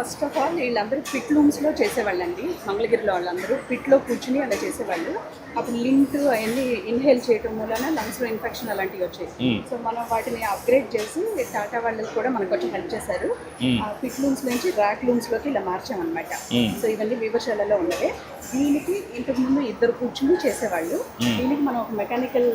First of all వీళ్ళందరూ pit రూమ్స్లో చేసేవాళ్ళండి. మంగళగిరిలో వాళ్ళందరూ పిట్లో కూర్చుని అలా చేసేవాళ్ళు. అప్పుడు లింట్ అవన్నీ ఇన్హేల్ చేయటం మూలన లంగ్స్లో ఇన్ఫెక్షన్ అలాంటివి వచ్చాయి. సో మనం వాటిని అప్గ్రేడ్ చేసి టాటా వాళ్ళకి కూడా మనకు కొంచెం హెల్ప్ చేశారు. ఆ పిట్ రూమ్స్ నుంచి ర్యాక్ రూమ్స్లోకి ఇలా మార్చామన్నమాట. సో ఇవన్నీ వివశాలలో ఉన్నవే. దీనికి ఇంతకుముందు ఇద్దరు కూర్చుని చేసేవాళ్ళు. దీనికి మనం ఒక మెకానికల్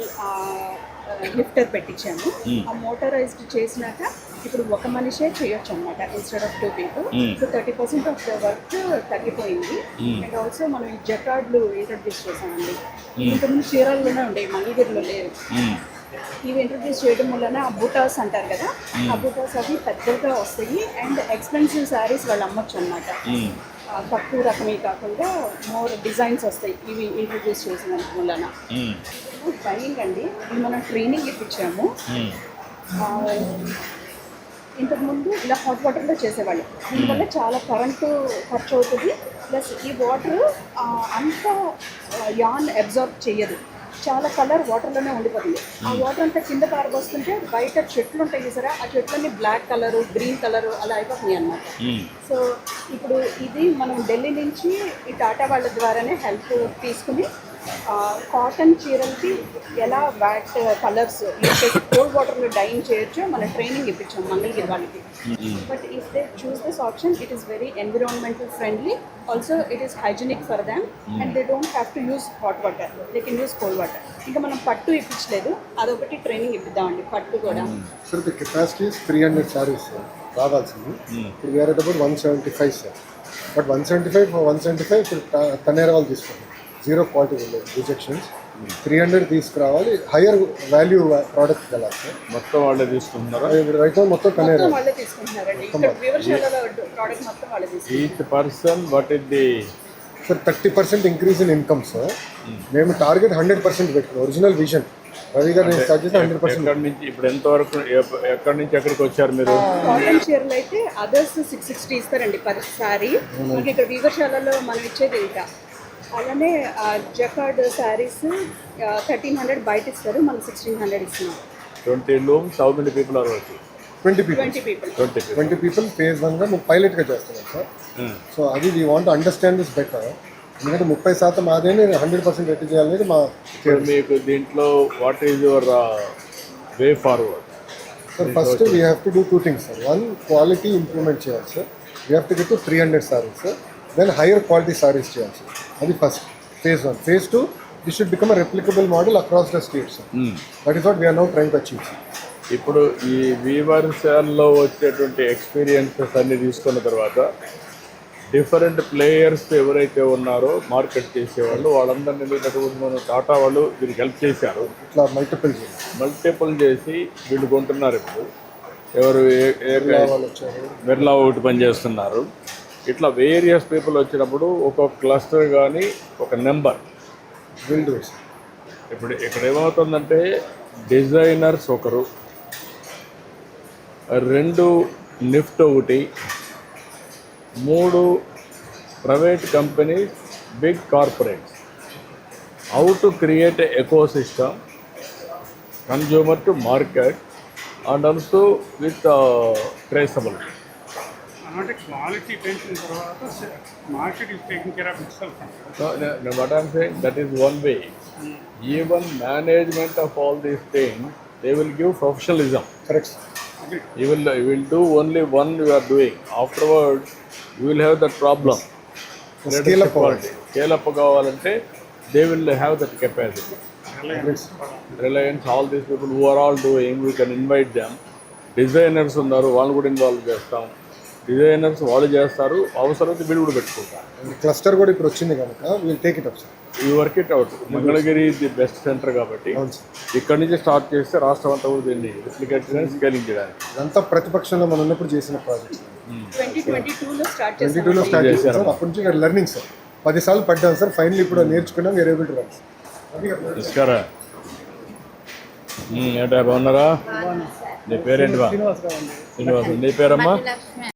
లిఫ్టర్ పెట్టించాము. ఆ మోటరైజ్డ్ చేసినాక ఇప్పుడు ఒక మనిషే చేయొచ్చు అనమాట instead of two people so thirty percent of the work తగ్గిపోయింది. అండ్ ఆల్సో మనం ఈ జకార్డ్లు ఇంట్రడ్యూస్ చేసామండి ఇంతకుముందు చీరల్లోనే ఉండేవి మంగళగిరిలో లేవు. ఇవి ఇంట్రడ్యూస్ చేయడం వలన ఆ బూటాస్ అంటారు కదా ఆ బూటాస్ అవి పెద్దగా వస్తాయి. అండ్ ఎక్స్పెన్సివ్ శారీస్ వాళ్ళు అమ్మొచ్చు అనమాట తక్కువ రకమే కాకుండా మోర్ డిజైన్స్ వస్తాయి. ఇవి ఇంట్రడ్యూస్ చేసిన వలన ట్రైనింగ్ అండి. మనం ట్రైనింగ్ ఇప్పించాము. ఇంతకుముందు ఇలా హాట్ వాటర్లో చేసేవాళ్ళు. దీనివల్ల చాలా కరెంటు ఖర్చు అవుతుంది. ప్లస్ ఈ వాటర్ అంత యాన్ అబ్జర్వ్ చేయదు చాలా కలర్ వాటర్లోనే ఉండిపోతుంది. ఆ వాటర్ అంతా కింద పారబోస్తుంటే బయట చెట్లు ఉంటాయి చూసారా? ఆ చెట్లన్నీ బ్లాక్ కలరు గ్రీన్ కలరు అలా అయిపోతున్నాయి అన్నమాట. సో ఇప్పుడు ఇది మనం ఢిల్లీ నుంచి ఈ టాటా వాళ్ళ ద్వారానే హెల్ప్ తీసుకుని కాటన్ చీరలకి ఎలా వ్యాట్ కలర్స్ చేసి కోల్డ్ వాటర్లో డైన్ చేయొచ్చో మన ట్రైనింగ్ ఇప్పించాం మంగళగిరి వాళ్ళకి. But if they choose this option it is very environmental friendly also it is hygienic for them and they don't have to use hot water they can use cold water ఇంకా మనం పట్టు ఇప్పించలేదు. అదొకటి training ఇప్పిద్దామండి పట్టు కూడా. Sir the capacity three hundred saris sir రావాల్సింది. ఇప్పుడు వేరే about one seventy five sir but one seventy five one seventy five ఇప్పుడు త- తనేర వాళ్ళు తీసుకోండి. జీరో క్వాలిటీ ఉండదు రిజెక్షన్స్. త్రీ హండ్రెడ్ తీసుకురావాలి. హయ్యర్ వాల్యూ ప్రోడక్ట్ వెళ్ళాలి సార్ మొత్తం వాళ్ళే తీసుకుంటున్నారా? ఇప్పుడు రైట్ now మొత్తం తనేర మొత్తం వాళ్ళే తీసుకుంటున్నారండి. ఇక్కడ వివరశాలలో ప్రోడక్ట్ మొత్తం వాళ్ళే తీసుకుంటున్నారు. Each person what is the sir thirty percent increase in income sir మేము టార్గెట్ హండ్రెడ్ పర్సెంట్ పెట్టుకున్నాం. ఒరిజినల్ విజన్ రవి గారు నేను స్టార్ట్ చేస్తే హండ్రెడ్ పర్సెంట్ ఎక్కడి నుంచి ఇప్పుడు ఎంతవరకు ఎప్ప- ఎక్కడి నుంచి ఎక్కడికి వచ్చారు మీరు? కాటన్ చీరలు అయితే అదర్స్ సిక్స్ సిక్స్టీ ఇస్తారండి పర్ సారీ మనకి ఇక్కడ వివశాలలో మనం ఇచ్చేది ఇంకా. అలానే జకార్డ్ శారీస్ థర్టీన్ హండ్రెడ్ బయట ఇస్తారు మనం సిక్స్టీన్ హండ్రెడ్ ఇస్తున్నాం. Twenty looms how many people are working twenty people twenty people twenty people twenty people phase వన్గా మేము పైలట్గా చేస్తున్నాం సార్ సో అది we want understand this better ఎందుకంటే ముప్పై శాతం అదేనే హండ్రెడ్ పర్సెంట్ ఎట్టి చేయాలనేది మా మీకు దీంట్లో what is your way forward sir first we have to do two things sir one quality improvement చేయాలి sir we have to get to three hundred saris sir then higher quality saris చేయాలి sir అది first phase one phase two this should become replicable model across the state sir that is what we are now trying to achieve ఇప్పుడు ఈ వీవర్సాల్లో వచ్చేటువంటి experiences అన్ని తీసుకున్న తర్వాత different players ఎవరైతే ఉన్నారో మార్కెట్ చేసేవాళ్ళు వాళ్ళందరినీ వెళ్ళినటువంటి మన టాటా వాళ్ళు దీనికి హెల్ప్ చేశారు. ఇట్లా మల్టిపుల్ మల్టిపుల్ చేసి వీళ్ళు కొంటున్నారు ఇప్పుడు. ఎవరు ఏ- బిర్లా ఒకటి పనిచేస్తున్నారు. ఇట్లా వేరియస్ పీపుల్ వచ్చినప్పుడు ఒక్కొక్క క్లస్టర్ కానీ ఒక నెంబర్ సార్ ఇప్పుడు ఇక్కడ ఏమవుతుందంటే డిజైనర్స్ ఒకరు రెండు నిఫ్ట్ ఒకటి మూడు private companies big corporates how to create ecosystem consumer to market and also with traceable అంటే క్వాలిటీ పెంచిన తర్వాత market is taking care of itself what I'm saying, that is one way. Even management of all these things, they will give professionalism. Correct do only one you are doing. Afterwards, you will have that problem. Scale up quality. Scale up కావాలంటే they will have that capacity. Reliance, all these people who are all doing, we can invite them. Designers ఉన్నారు వాళ్ళు కూడా involve చేస్తాం designers వాళ్ళు చేస్తారు అవసరమైతే వీళ్ళు కూడా పెట్టుకుంటారు. క్లస్టర్ కూడా ఇప్పుడు వచ్చింది కనుక we'll take it up sir ఈ work it out Mangalagiri the best centre కాబట్టి ఇక్కడి నుంచి స్టార్ట్ చేస్తే రాష్ట్రం అంతా కూడా దీన్ని రిప్లికేట్ చేయడానికి స్కేలింగ్ చేయడానికి. ఇదంతా ప్రతిపక్షంలో మనం ఉన్నప్పుడు చేసిన ప్రాజెక్ట్ ట్వంటీ టూలో స్టార్ట్ ట్వంటీ చేస్తాం టూలో స్టార్ట్ చేశాం సార్ అప్పటి నుంచి ఇక్కడ లెర్నింగ్ సార్ పది సార్లు పడ్డాం సార్ ఫైనల్ ఇప్పుడు నేర్చుకున్నాం వేరే ఏబుల్ టు రన్ నమస్కారం. ఏంటా బాగున్నారా? నీ పేరేంటి బా? శ్రీనివాస్ నీ పేరమ్మా?